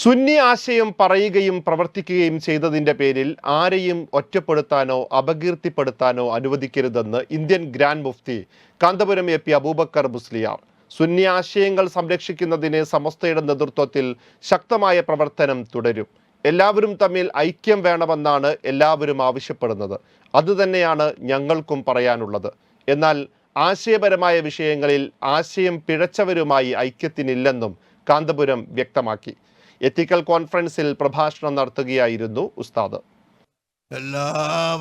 സുന്നി ആശയം പറയുകയും പ്രവർത്തിക്കുകയും ചെയ്തതിന്റെ പേരിൽ ആരെയും ഒറ്റപ്പെടുത്താനോ അപകീർത്തിപ്പെടുത്താനോ അനുവദിക്കരുതെന്ന് Indian grand mufti Kanthapuram A P Aboobacker Musliyar. Sunni ആശയങ്ങൾ സംരക്ഷിക്കുന്നതിന് സമസ്തയുടെ നേതൃത്വത്തിൽ ശക്തമായ പ്രവർത്തനം തുടരും. എല്ലാവരും തമ്മിൽ ഐക്യം വേണമെന്നാണ് എല്ലാവരും ആവശ്യപ്പെടുന്നത്. അതുതന്നെയാണ് ഞങ്ങൾക്കും പറയാനുള്ളത്. എന്നാൽ ആശയപരമായ വിഷയങ്ങളിൽ ആശയം പിഴച്ചവരുമായി ഐക്യത്തിനില്ലെന്നും കാന്തപുരം വ്യക്തമാക്കി. എത്തിക്കൽ കോൺഫറൻസിൽ പ്രഭാഷണം നടത്തുകയായിരുന്നു ഉസ്താദ്. എല്ലാ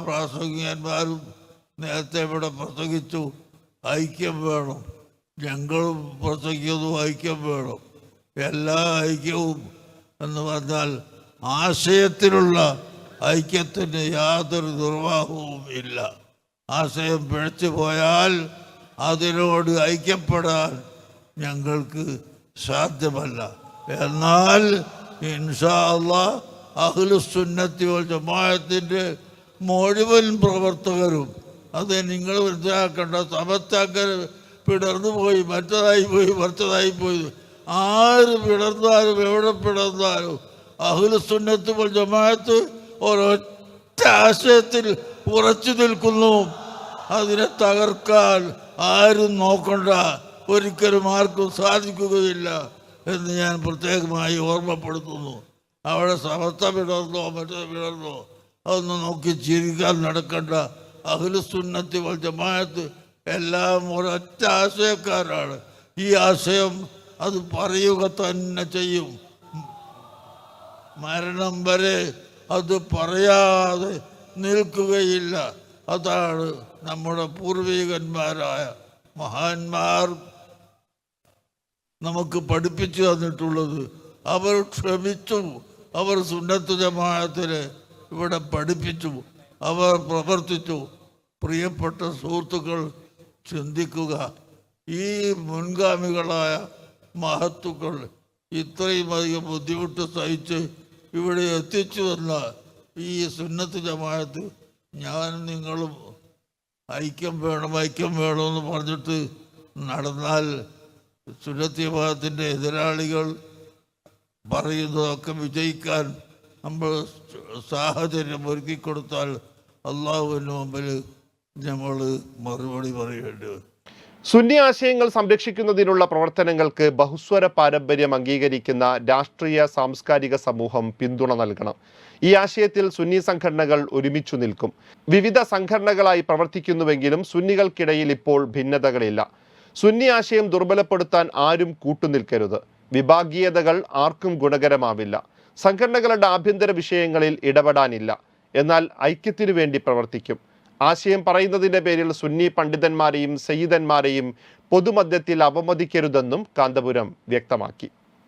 പ്രാസംഗികന്മാരും നേരത്തെ ഇവിടെ പ്രസംഗിച്ചു ഐക്യം വേണം. ഞങ്ങളും പ്രസംഗിക്കുന്നു ഐക്യം വേണം. എല്ലാ ഐക്യവും എന്ന് പറഞ്ഞാൽ ആശയത്തിലുള്ള ഐക്യത്തിന് യാതൊരു നിർവാഹവും ഇല്ല. ആശയം പിഴച്ചു പോയാൽ അതിനോട് ഐക്യപ്പെടാൻ ഞങ്ങൾക്ക് സാധ്യമല്ല. എന്നാൽ ഇൻഷാ അള്ളാ അഖിലുസുന്നത്തി ജമാഅത്തിന്റെ മുഴുവൻ പ്രവർത്തകരും അത് നിങ്ങൾ മനസ്സിലാക്കേണ്ട സമസ്താക്കർ പിടർന്നു പോയി മറ്റതായി പോയി മറ്റതായി പോയി. ആര് പിടർന്നാലും എവിടെ പിടർന്നാലും അഖിലുസുന്നത്ത് ജമാഅത്ത് ഒരൊറ്റ ആശയത്തിൽ ഉറച്ചു നിൽക്കുന്നു. അതിനെ തകർക്കാൻ ആരും നോക്കണ്ട. ഒരിക്കലും ആർക്കും സാധിക്കുകയില്ല. എന്ന് ഞാൻ പ്രത്യേകമായി ഓർമ്മപ്പെടുത്തുന്നു. അവിടെ സമസ്ത പിളർന്നോ മറ്റേ പിളർന്നോ അതൊന്നും നോക്കി ചിരിക്കാൻ നടക്കേണ്ട. അഖിലുസുന്നത്തി വൽ ജമാഅത്ത് എല്ലാം ഒരൊറ്റ ആശയക്കാരാണ്. ഈ ആശയം അത് പറയുക തന്നെ ചെയ്യും. മരണം വരെ അത് പറയാതെ നിൽക്കുകയില്ല. അതാണ് നമ്മുടെ പൂർവികന്മാരായ മഹാന്മാർ നമുക്ക് പഠിപ്പിച്ചു തന്നിട്ടുള്ളത്. അവർ ക്ഷമിച്ചു. അവർ സുന്നത്ത് ജമാഅത്തിനെ ഇവിടെ പഠിപ്പിച്ചു. അവർ പ്രവർത്തിച്ചു. പ്രിയപ്പെട്ട സുഹൃത്തുക്കൾ ചിന്തിക്കുക. ഈ മുൻഗാമികളായ മഹത്തുക്കൾ ഇത്രയും അധികം ബുദ്ധിമുട്ട് സഹിച്ച് ഇവിടെ എത്തിച്ചു വന്ന ഈ സുന്നത്ത് ജമാഅത്ത് ഞാൻ നിങ്ങളും ഐക്യം വേണം ഐക്യം വേണമെന്ന് പറഞ്ഞിട്ട് നടന്നാൽ സുന്നത്ത് ജമാഅത്തിന്റെ എതിരാളികൾ പറയുന്നതൊക്കെ വിജയിക്കാൻ നമ്മൾ സാഹചര്യം ഒരുക്കി കൊടുത്താൽ മുമ്പിൽ നമ്മൾ മറുപടി പറയേണ്ടി വരും. സുന്നി ആശയങ്ങൾ സംരക്ഷിക്കുന്നതിനുള്ള പ്രവർത്തനങ്ങൾക്ക് ബഹുസ്വര പാരമ്പര്യം അംഗീകരിക്കുന്ന രാഷ്ട്രീയ സാംസ്കാരിക സമൂഹം പിന്തുണ നൽകണം. ഈ ആശയത്തിൽ സുന്നി സംഘടനകൾ ഒരുമിച്ചു നിൽക്കും. വിവിധ സംഘടനകളായി പ്രവർത്തിക്കുന്നുവെങ്കിലും സുന്നികൾക്കിടയിൽ ഇപ്പോൾ ഭിന്നതകളില്ല. സുന്നി ആശയം ദുർബലപ്പെടുത്താൻ ആരും കൂട്ടുനിൽക്കരുത്. വിഭാഗീയതകൾ ആർക്കും ഗുണകരമാവില്ല. സംഘടനകളുടെ ആഭ്യന്തര വിഷയങ്ങളിൽ ഇടപെടാനില്ല. എന്നാൽ ഐക്യത്തിനു വേണ്ടി പ്രവർത്തിക്കും. ആശയം പറയുന്നതിന്റെ പേരിൽ സുന്നി പണ്ഡിതന്മാരെയും സയ്യിദന്മാരെയും പൊതുമധ്യത്തിൽ അവമതിക്കരുതെന്നും കാന്തപുരം വ്യക്തമാക്കി.